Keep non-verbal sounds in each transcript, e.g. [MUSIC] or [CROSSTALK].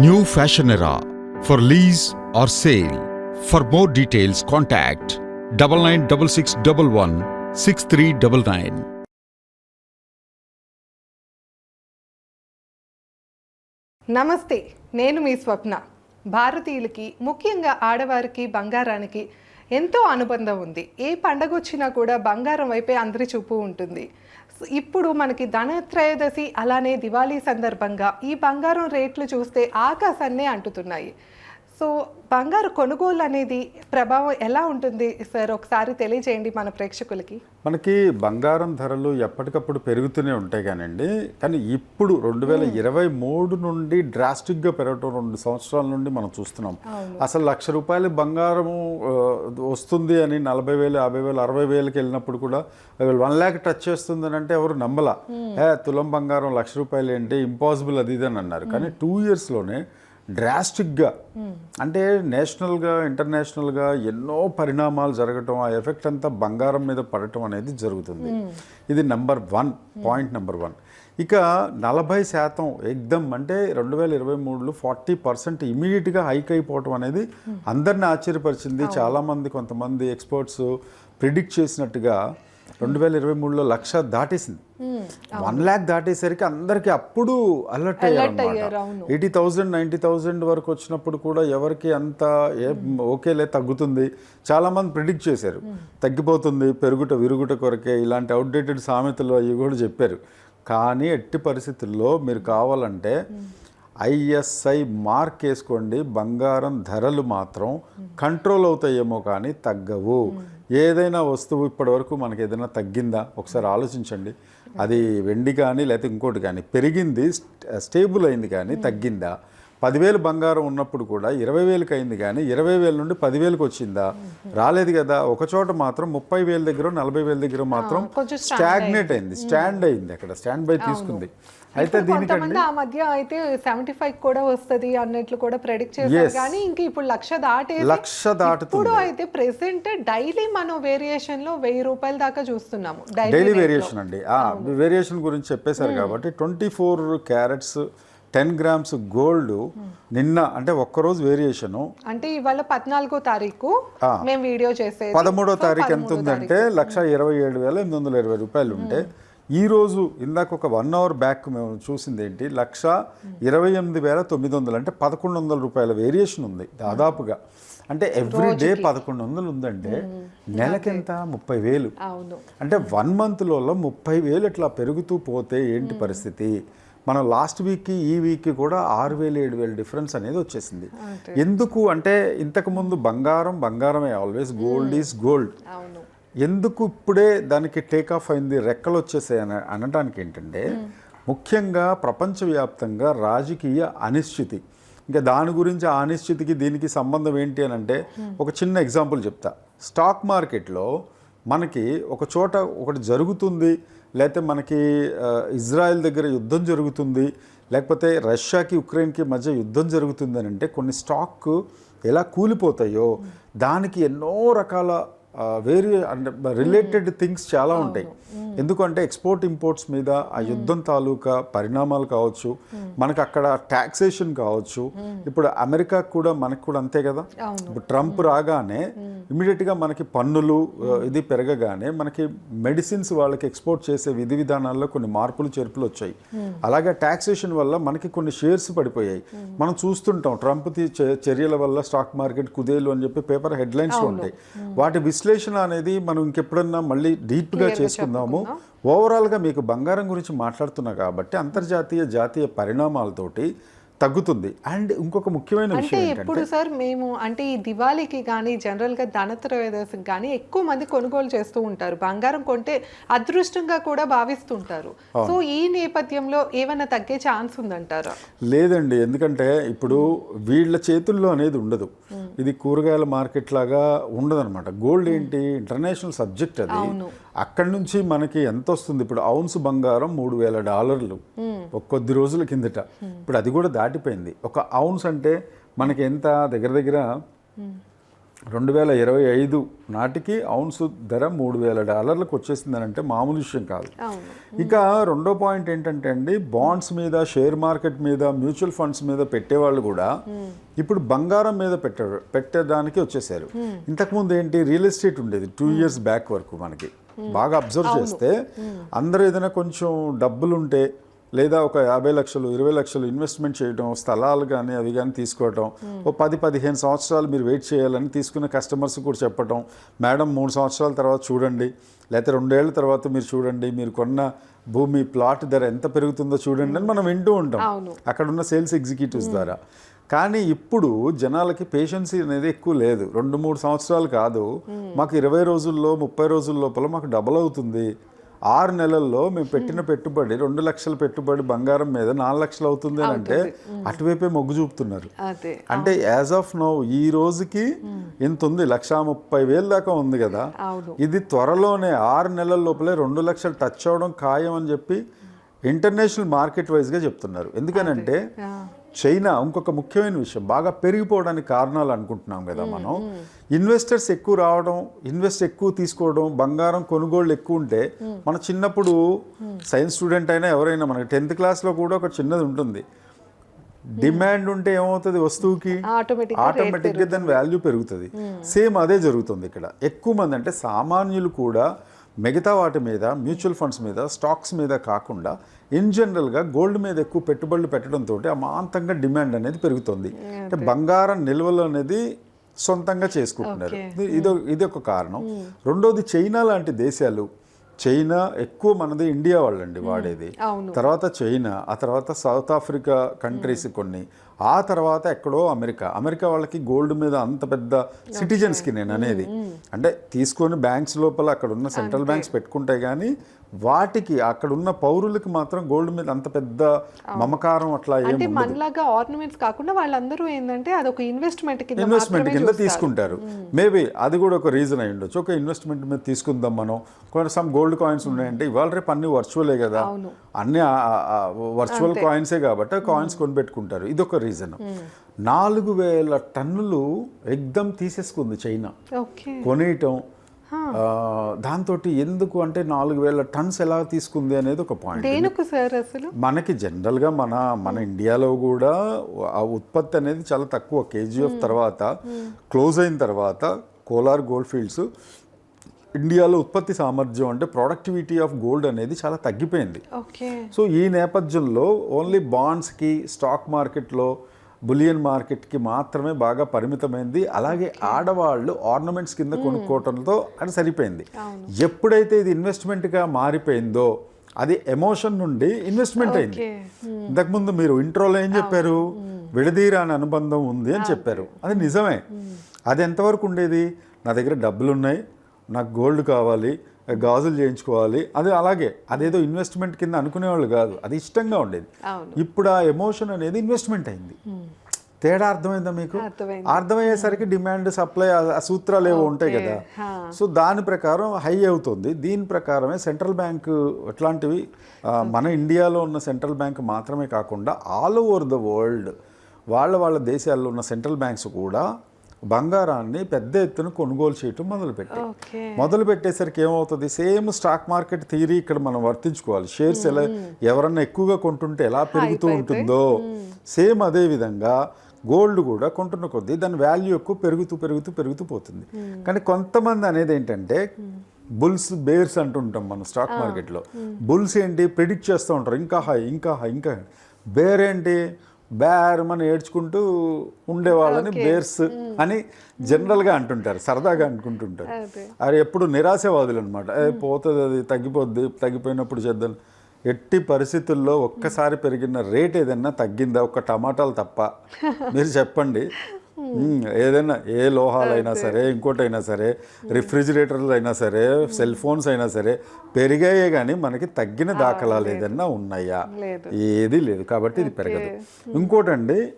New fashion era for lease or sale for more details contact double nine double six double one six three double nine నమస్తే నేను మీ స్వప్న. భారతీయులకి ముఖ్యంగా ఆడవారికి బంగారానికి ఎంతో అనుబంధం ఉంది. ఏ పండగ వచ్చినా కూడా బంగారం వైపే అందరి చూపు ఉంటుంది. ఇప్పుడు మనకి ధనత్రయోదశి అలానే దివాళీ సందర్భంగా ఈ బంగారం రేట్లు చూస్తే ఆకాశాన్నే అంటుతున్నాయి. సో బంగారు కొనుగోలు అనేది ప్రభావం ఎలా ఉంటుంది సార్? ఒకసారి తెలియజేయండి మన ప్రేక్షకులకి. మనకి బంగారం ధరలు ఎప్పటికప్పుడు పెరుగుతూనే ఉంటాయి కానండి. కానీ ఇప్పుడు రెండు వేల ఇరవై మూడు నుండి డ్రాస్టిక్గా పెరగటం రెండు సంవత్సరాల నుండి మనం చూస్తున్నాం. అసలు లక్ష రూపాయలు బంగారము వస్తుంది అని నలభై వేలు యాభై వేలు అరవై వేలకి వెళ్ళినప్పుడు కూడా వన్ ల్యాక్ టచ్ చేస్తుంది అని అంటే ఎవరు నమ్మల. ఏ తులం బంగారం లక్ష రూపాయలు ఏంటి ఇంపాసిబుల్ అది ఇది అని అన్నారు. కానీ టూ ఇయర్స్లోనే డ్రాస్టిక్గా. అంటే నేషనల్గా ఇంటర్నేషనల్గా ఎన్నో పరిణామాలు జరగటం ఆ ఎఫెక్ట్ అంతా బంగారం మీద పడటం అనేది జరుగుతుంది. ఇది number one point number one. ఇక నలభై శాతం ఎగ్దమ్ అంటే రెండు వేల ఇరవై మూడులో ఫార్టీ పర్సెంట్ ఇమీడియట్గా హైక్ అయిపోవటం అనేది అందరిని ఆశ్చర్యపరిచింది. చాలామంది కొంతమంది ఎక్స్పర్ట్స్ ప్రిడిక్ట్ చేసినట్టుగా రెండు వేల ఇరవై మూడులో లక్ష దాటేసింది. వన్ ల్యాక్ దాటేసరికి అందరికీ అప్పుడు అలర్ట్ అయ్యారు. ఎయిటీ థౌజండ్ నైంటీ థౌజండ్ వరకు వచ్చినప్పుడు కూడా ఎవరికి అంత ఏ ఓకేలే తగ్గుతుంది. చాలామంది ప్రిడిక్ట్ చేశారు. తగ్గిపోతుంది పెరుగుట విరుగుట కొరకే ఇలాంటి అవుట్డేటెడ్ సామెతలు అవి కూడా చెప్పారు. కానీ ఎట్టి పరిస్థితుల్లో మీరు కావాలంటే ఐఎస్ఐ మార్క్ వేసుకోండి. బంగారం ధరలు మాత్రం కంట్రోల్ అవుతాయేమో కానీ తగ్గవు. ఏదైనా వస్తువు ఇప్పటివరకు మనకి ఏదైనా తగ్గిందా? ఒకసారి ఆలోచించండి. అది వెండి కానీ లేకపోతే ఇంకోటి కానీ పెరిగింది స్ట్- స్టేబుల్ అయింది కానీ తగ్గిందా? పదివేలు బంగారం ఉన్నప్పుడు కూడా ఇరవై వేలకు అయింది కానీ ఇరవై వేల నుండి పదివేలకు వచ్చిందా? రాలేదు కదా. ఒక చోట మాత్రం ముప్పై వేల దగ్గర నలభై వేల దగ్గర మాత్రం స్టాగ్నేట్ అయింది. స్టాండ్ అయింది అక్కడ స్టాండ్ బై తీసుకుంది. అయితే కొంతమంది ఆ మధ్య అయితే సెవెంటీ ఫైవ్ కూడా వస్తది అన్నట్లు కూడా ప్రెడిక్ట్ చేశారు. కానీ ఇంక ఇప్పుడు లక్ష దాటేసి లక్ష దాటుతుంది. ఇప్పుడు అయితే ప్రెసెంట్ డైలీ మనం వేరియేషన్లో వెయ్యి రూపాయల దాకా చూస్తున్నాము. డైలీ వేరియేషన్ అండి. వేరియేషన్ గురించి చెప్పేశారు కాబట్టి twenty four carats ten grams gold నిన్న అంటే ఒక్కరోజు వేరియేషను అంటే ఇవాళ పద్నాలుగో తారీఖు. మేము వీడియో చేసేది. పదమూడో తారీఖు ఎంత ఉందంటే లక్ష ఇరవై ఏడు వేల ఎనిమిది వందల ఇరవై రూపాయలు ఉంటే ఈ రోజు ఇందాక ఒక వన్ అవర్ బ్యాక్ మేము చూసింది ఏంటి? లక్ష ఇరవై ఎనిమిది వేల తొమ్మిది వందలు అంటే పదకొండు వందల రూపాయల వేరియేషన్ ఉంది దాదాపుగా. అంటే ఎవ్రీ డే పదకొండు వందలు ఉందంటే నెలకెంత? ముప్పై వేలు. అంటే వన్ మంత్లో ముప్పై వేలు ఇట్లా పెరుగుతూ పోతే ఏంటి పరిస్థితి? మనం లాస్ట్ వీక్కి ఈ వీక్కి కూడా ఆరు వేలు ఏడు వేలు డిఫరెన్స్ అనేది వచ్చేసింది. ఎందుకు? అంటే ఇంతకుముందు బంగారం బంగారమే. ఆల్వేస్ గోల్డ్ ఈజ్ గోల్డ్ ఎందుకు ఇప్పుడే దానికి టేక్ ఆఫ్ అయింది రెక్కలు వచ్చేసాయి అని అనడానికి ఏంటంటే ముఖ్యంగా ప్రపంచవ్యాప్తంగా రాజకీయ అనిశ్చితి. ఇంకా దాని గురించి ఆ అనిశ్చితికి దీనికి సంబంధం ఏంటి అని అంటే ఒక చిన్న ఎగ్జాంపుల్ చెప్తా. స్టాక్ మార్కెట్లో మనకి ఒక చోట ఒకటి జరుగుతుంది లేకపోతే మనకి ఇజ్రాయెల్ దగ్గర యుద్ధం జరుగుతుంది లేకపోతే రష్యాకి ఉక్రెయిన్కి మధ్య యుద్ధం జరుగుతుంది అని అంటే కొన్ని స్టాక్ ఎలా కూలిపోతాయో దానికి ఎన్నో రకాల వేరే అంటే రిలేటెడ్ థింగ్స్ చాలా ఉంటాయి. ఎందుకంటే ఎక్స్పోర్ట్ ఇంపోర్ట్స్ మీద ఆ యుద్ధం తాలూకా పరిణామాలు కావచ్చు మనకు అక్కడ టాక్సేషన్ కావచ్చు ఇప్పుడు అమెరికా కూడా మనకు కూడా అంతే కదా. ఇప్పుడు ట్రంప్ రాగానే ఇమీడియట్గా మనకి పన్నులు ఇది పెరగగానే మనకి మెడిసిన్స్ వాళ్ళకి ఎక్స్పోర్ట్ చేసే విధి విధానాల్లో కొన్ని మార్పులు చేర్పులు వచ్చాయి. అలాగే టాక్సేషన్ వల్ల మనకి కొన్ని షేర్స్ పడిపోయాయి. మనం చూస్తుంటాం ట్రంప్ చర్యల వల్ల స్టాక్ మార్కెట్ కుదేలు అని చెప్పి పేపర్ హెడ్లైన్స్ ఉంటాయి. వాటి విశ్లేషణ అనేది మనం ఇంకెప్పుడన్నా మళ్ళీ డీప్గా చేసుకుందాము. ఓవరాల్గా మీకు బంగారం గురించి మాట్లాడుతున్నా కాబట్టి అంతర్జాతీయ జాతీయ పరిణామాలతోటి తగ్గుతుంది. అండ్ ఇంకొక ముఖ్యమైన అంటే విషయం ఎప్పుడు సార్ మేము అంటే ఈ దివాళీకి కానీ జనరల్గా ధనత్రయోదశికి కానీ ఎక్కువ మంది కొనుగోలు చేస్తూ ఉంటారు. బంగారం కొంటే అదృష్టంగా కూడా భావిస్తుంటారు. సో ఈ నేపథ్యంలో ఏమైనా తగ్గే ఛాన్స్ ఉందంటారా? లేదండి. ఎందుకంటే ఇప్పుడు వీళ్ళ చేతుల్లో అనేది ఉండదు. ఇది కూరగాయల మార్కెట్ లాగా ఉండదన్నమాట. గోల్డ్ ఏంటి? ఇంటర్నేషనల్ సబ్జెక్ట్ అది. అక్కడి నుంచి మనకి ఎంత వస్తుంది? ఇప్పుడు ఔన్స్ బంగారం మూడు వేల డాలర్లు. ఒక కొద్ది రోజుల కిందట. ఇప్పుడు అది కూడా దాటిపోయింది. ఒక ఔన్స్ అంటే మనకి ఎంత? దగ్గర దగ్గర రెండు వేల ఇరవై ఐదు నాటికి ఔన్స్ ధర మూడు వేల డాలర్లకు వచ్చేసిందని అంటే మామూలు విషయం కాదు. ఇక రెండో పాయింట్ ఏంటంటే అండి బాండ్స్ మీద షేర్ మార్కెట్ మీద మ్యూచువల్ ఫండ్స్ మీద పెట్టేవాళ్ళు కూడా ఇప్పుడు బంగారం మీద పెట్ట పెట్టడానికి వచ్చేసారు. ఇంతకుముందు ఏంటి? రియల్ ఎస్టేట్ ఉండేది టూ ఇయర్స్ బ్యాక్ వరకు మనకి. బాగా అబ్జర్వ్ చేస్తే అందరూ ఏదైనా కొంచెం డబ్బులు ఉంటే లేదా ఒక యాభై లక్షలు ఇరవై లక్షలు ఇన్వెస్ట్మెంట్ చేయడం స్థలాలు కానీ అవి కానీ తీసుకోవటం ఓ పది పదిహేను సంవత్సరాలు మీరు వెయిట్ చేయాలని తీసుకున్న కస్టమర్స్ కూడా చెప్పటం మేడం మూడు సంవత్సరాల తర్వాత చూడండి లేకపోతే రెండేళ్ళ తర్వాత మీరు చూడండి మీరు కొన్న భూమి ప్లాట్ ధర ఎంత పెరుగుతుందో చూడండి అని మనం వింటూ ఉంటాం. అక్కడ ఉన్న సేల్స్ ఎగ్జిక్యూటివ్స్ ద్వారా. కానీ ఇప్పుడు జనాలకి పేషెన్సీ అనేది ఎక్కువ లేదు. రెండు మూడు సంవత్సరాలు కాదు. మాకు ఇరవై రోజుల్లో ముప్పై రోజుల లోపల మాకు డబల్ అవుతుంది. ఆరు నెలల్లో మేము పెట్టిన పెట్టుబడి రెండు లక్షల పెట్టుబడి బంగారం మీద నాలుగు లక్షలు అవుతుంది అని అంటే అటువైపే మొగ్గు చూపుతున్నారు. అంటే యాజ్ ఆఫ్ నో ఈ రోజుకి ఇంత ఉంది. లక్షా ముప్పై వేలు దాకా ఉంది కదా. ఇది త్వరలోనే ఆరు నెలల లోపలే రెండు లక్షలు టచ్ అవడం ఖాయం అని చెప్పి ఇంటర్నేషనల్ మార్కెట్ వైజ్గా చెప్తున్నారు. ఎందుకనంటే చైనా ఇంకొక ముఖ్యమైన విషయం బాగా పెరిగిపోవడానికి కారణాలు అనుకుంటున్నాం కదా మనం. ఇన్వెస్టర్స్ ఎక్కువ రావడం ఇన్వెస్ట్ ఎక్కువ తీసుకోవడం బంగారం కొనుగోళ్ళు ఎక్కువ ఉంటే మన చిన్నప్పుడు సైన్స్ స్టూడెంట్ అయినా ఎవరైనా మనకి టెన్త్ క్లాస్లో కూడా ఒక చిన్నది ఉంటుంది. డిమాండ్ ఉంటే ఏమవుతుంది వస్తువుకి? ఆటోమేటిక్గా దాని వాల్యూ పెరుగుతుంది. సేమ్ అదే జరుగుతుంది ఇక్కడ. ఎక్కువ మంది అంటే సామాన్యులు కూడా మిగతా వాటి మీద మ్యూచువల్ ఫండ్స్ మీద స్టాక్స్ మీద కాకుండా ఇన్ జనరల్గా గోల్డ్ మీద ఎక్కువ పెట్టుబడులు పెట్టడంతో అమాంతంగా డిమాండ్ అనేది పెరుగుతుంది. అంటే బంగారం నిల్వలు అనేది సొంతంగా చేసుకుంటున్నారు. ఇది- ఇది ఇది ఒక కారణం. రెండోది చైనా లాంటి దేశాలు. చైనా ఎక్కువ మనది ఇండియా వాళ్ళండి వాడేది. అవును. తర్వాత చైనా ఆ తర్వాత సౌత్ ఆఫ్రికా కంట్రీస్ కొన్ని. ఆ తర్వాత ఎక్కడో అమెరికా. అమెరికా వాళ్ళకి గోల్డ్ మీద అంత పెద్ద సిటిజన్స్కి నేను అనేది. అంటే తీసుకొని బ్యాంక్స్ లోపల అక్కడ ఉన్న సెంట్రల్ బ్యాంక్స్ పెట్టుకుంటే కానీ వాటికి అక్కడ ఉన్న పౌరులకి మాత్రం గోల్డ్ మీద అంత పెద్ద మమకారం అట్లా అంటే మనలాగా ఆర్నమెంట్స్ కాకుండా వాళ్ళందరూ ఏంటంటే అదొక ఇన్వెస్ట్మెంట్ కింద ఇన్వెస్ట్మెంట్ కింద. తీసుకుంటారు. మేబీ అది కూడా ఒక రీజన్ అయి ఉండొచ్చు. ఒక ఇన్వెస్ట్మెంట్ మీద తీసుకుందాం మనం. కొన్ని సమ్ గోల్డ్ కాయిన్స్ ఉన్నాయంటే ఇవాళ రేపు అన్ని వర్చువలే కదా. అన్ని వర్చువల్ కాయిన్సే కాబట్టి కాయిన్స్ కొనిపెట్టుకుంటారు. ఇది ఒక రీజన్ నాలుగు వేల టన్నులు ఎగ్దం తీసేసుకుంది చైనా. కొనేయటం దాంతో ఎందుకు అంటే నాలుగు వేల టన్స్ ఎలా తీసుకుంది అనేది ఒక పాయింట్ సార్ అసలు? మనకి జనరల్గా మన మన ఇండియాలో కూడా ఆ ఉత్పత్తి అనేది చాలా తక్కువ. కేజీఎఫ్ తర్వాత క్లోజ్ అయిన తర్వాత కోలార్ గోల్డ్ ఫీల్డ్స్ ఇండియాలో ఉత్పత్తి సామర్థ్యం అంటే ప్రొడక్టివిటీ ఆఫ్ గోల్డ్ అనేది చాలా తగ్గిపోయింది. సో ఈ నేపథ్యంలో ఓన్లీ బాండ్స్కి స్టాక్ మార్కెట్లో బులియన్ మార్కెట్కి మాత్రమే బాగా పరిమితమైంది. అలాగే ఆడవాళ్ళు ఆర్నమెంట్స్ కింద కొనుక్కోవటంతో అది సరిపోయింది. ఎప్పుడైతే ఇది ఇన్వెస్ట్మెంట్గా మారిపోయిందో అది ఎమోషన్ నుండి ఇన్వెస్ట్మెంట్ అయింది. ఇంతకుముందు మీరు ఇంట్రోలో ఏం చెప్పారు? విడదీరాని అనుబంధం ఉంది అని చెప్పారు. అది నిజమే. అది ఎంతవరకు ఉండేది? నా దగ్గర డబ్బులు ఉన్నాయి నాకు గోల్డ్ కావాలి. గాజులు చేయించుకోవాలి. అది అలాగే అదేదో ఇన్వెస్ట్మెంట్ కింద అనుకునేవాళ్ళు కాదు. అది ఇష్టంగా ఉండేది. ఇప్పుడు ఆ ఎమోషన్ అనేది ఇన్వెస్ట్మెంట్ అయింది. తేడా అర్థమైందా మీకు. అర్థమయ్యేసరికి డిమాండ్ సప్లై ఆ సూత్రాలు ఏవో ఉంటాయి కదా. సో దాని ప్రకారం హై అవుతుంది. దీని ప్రకారమే సెంట్రల్ బ్యాంక్ అట్లాంటివి ఆ, మన ఇండియాలో ఉన్న సెంట్రల్ బ్యాంక్ మాత్రమే కాకుండా ఆల్ ఓవర్ ద వరల్డ్ వాళ్ళ వాళ్ళ దేశాల్లో ఉన్న సెంట్రల్ బ్యాంక్స్ కూడా బంగారాన్ని పెద్ద ఎత్తున కొనుగోలు చేయటం మొదలుపెట్టాయి. మొదలు పెట్టేసరికి ఏమవుతుంది? సేమ్ స్టాక్ మార్కెట్ థియరీ ఇక్కడ మనం వర్తించుకోవాలి. షేర్స్ ఎలా ఎవరన్నా ఎక్కువగా కొంటుంటే ఎలా పెరుగుతూ ఉంటుందో సేమ్ అదే విధంగా గోల్డ్ కూడా కొంటున్న కొద్దీ దాని వాల్యూ ఎక్కువ పెరుగుతూ పెరుగుతూ పెరుగుతూ పోతుంది. కానీ కొంతమంది అనేది ఏంటంటే బుల్స్ బేర్స్ అంటుంటాం మనం స్టాక్ మార్కెట్లో. బుల్స్ ఏంటి? ప్రిడిక్ట్ చేస్తూ ఉంటారు. ఇంకా హై ఇంకా హై ఇంకా. బేర్ ఏంటి? బేర్ అని ఏడ్చుకుంటూ ఉండే వాళ్ళని బేర్స్ అని జనరల్గా అంటుంటారు సరదాగా అనుకుంటుంటారు. అదే. ఎప్పుడు నిరాశవాదులు అనమాట పోతుంది అది తగ్గిపోద్ది తగ్గిపోయినప్పుడు చేద్దాం. ఎట్టి పరిస్థితుల్లో ఒక్కసారి పెరిగిన రేట్ ఏదైనా తగ్గిందా? ఒక్క టమాటాలు తప్ప. [LAUGHS] మీరు చెప్పండి. ఏదైనా ఏ లోహాలైనా సరే ఇంకోటైనా సరే రిఫ్రిజిరేటర్లు అయినా సరే సెల్ ఫోన్స్ అయినా సరే పెరిగాయే కానీ మనకి తగ్గిన దాఖలాలు ఏదైనా ఉన్నాయా. ఏది లేదు. కాబట్టి ఇది పెరగదు. ఇంకోటండి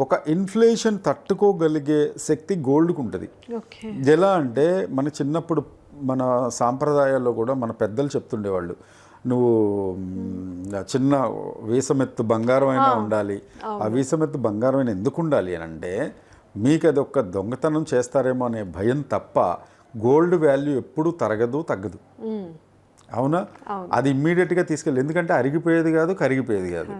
ఒక ఇన్ఫ్లేషన్ తట్టుకోగలిగే శక్తి గోల్డ్కి ఉంటుంది ఎలా అంటే మన చిన్నప్పుడు మన సాంప్రదాయాల్లో కూడా మన పెద్దలు చెప్తుండేవాళ్ళు నువ్వు చిన్న వీసమెత్తు బంగారం అయినా ఉండాలి. ఆ వీసమెత్తు బంగారం అయినా ఎందుకు ఉండాలి? అని అంటే మీకు అది ఒక్క దొంగతనం చేస్తారేమో అనే భయం తప్ప గోల్డ్ వాల్యూ ఎప్పుడూ తరగదు తగ్గదు. అవునా? అది ఇమ్మీడియట్గా తీసుకెళ్ళి ఎందుకంటే అరిగిపోయేది కాదు కరిగిపోయేది కాదు.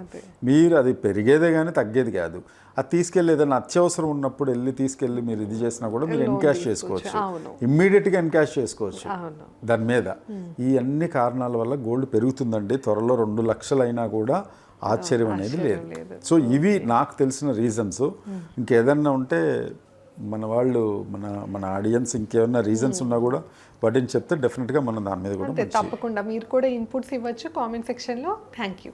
మీరు అది పెరిగేదే కానీ తగ్గేది కాదు. అది తీసుకెళ్ళి ఏదైనా అత్యవసరం ఉన్నప్పుడు వెళ్ళి తీసుకెళ్ళి మీరు ఇది చేసినా కూడా మీరు ఎన్కాష్ చేసుకోవచ్చు. ఇమ్మీడియట్గా ఎన్కాష్ చేసుకోవచ్చు. దాని మీద. ఈ అన్ని కారణాల వల్ల గోల్డ్ పెరుగుతుందండి. త్వరలో రెండు లక్షలైనా కూడా ఆశ్చర్యం అనేది లేదు. సో ఇవి నాకు తెలిసిన రీజన్స్. ఇంకేదన్నా ఉంటే మన వాళ్ళు మన మన ఆడియన్స్ ఇంకేమన్నా రీజన్స్ ఉన్నా కూడా వాటిని చెప్తే డెఫినెట్గా మనం దాని మీద కూడా తప్పకుండా. మీరు కూడా ఇన్పుట్స్ ఇవ్వచ్చు కామెంట్ సెక్షన్లో. Thank you